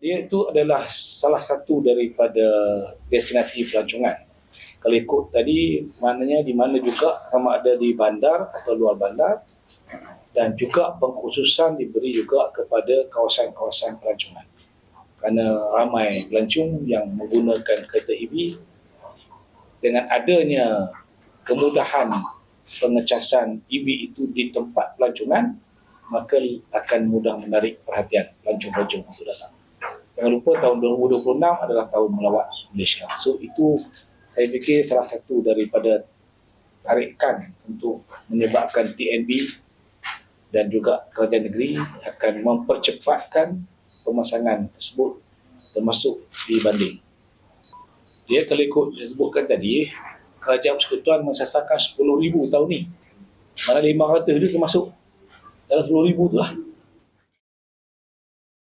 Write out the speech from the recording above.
dia itu adalah salah satu daripada destinasi pelancongan. Kalau ikut tadi, maknanya di mana juga sama ada di bandar atau luar bandar dan juga pengkhususan diberi juga kepada kawasan-kawasan pelancongan. Kerana ramai pelancong yang menggunakan kereta EV dengan adanya kemudahan pengecasan EV itu di tempat pelancongan maka akan mudah menarik perhatian pelancong-pelancong untuk datang. Jangan lupa tahun 2026 adalah tahun melawat Malaysia. So itu saya fikir salah satu daripada tarikan untuk menyebabkan TNB dan juga kerajaan negeri akan mempercepatkan pemasangan tersebut termasuk di banding. Dia kalau ikut disebutkan tadi, kerajaan persekutuan mensasarkan 10,000 tahun ni. Mana 500 dia termasuk dalam 10,000 tu lah.